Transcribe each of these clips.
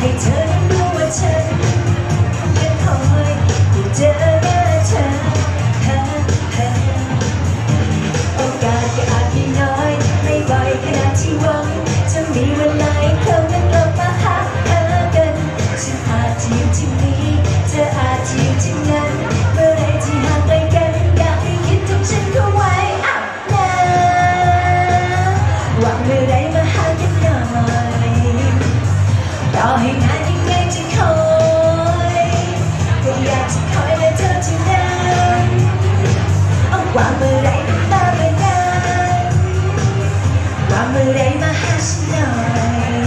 they tell มื่อไรมาเมื่อนั้นาเมื่อไรมาหาฉันหน่อย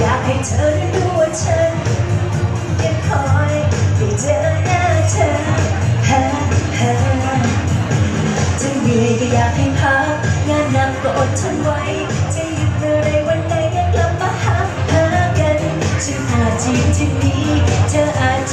อยากให้เธอรู้ว่าฉันยังคอยได้เจอหน้าเธอฮ่าฮ่าจะเหก็อยากให้พังานนักก็อดทนไว้จะหยุดเมื่อไรวันไหนยังกลับมาหาหากันฉันอาจจะที่นี้เธออาจ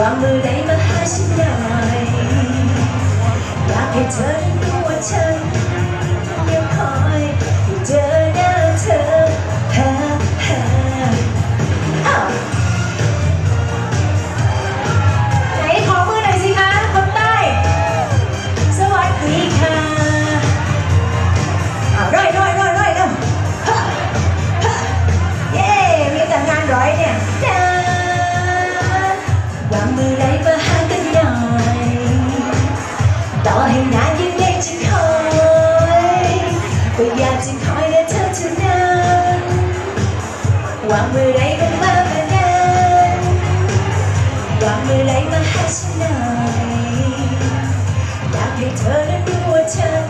วางมือไรมาหาฉันหน่อยอยากให้เธอรู้ว่าฉันยังคอยเจอ ให้นานยังไงจะคอยก็อยากจะคอยแต่เธอเท่านั้นวางเมื่อไรก็มาเมื่อนั้นวางเมื่อไรมาหาฉันหน่อยอยากให้เธอได้รู้ว่าฉัน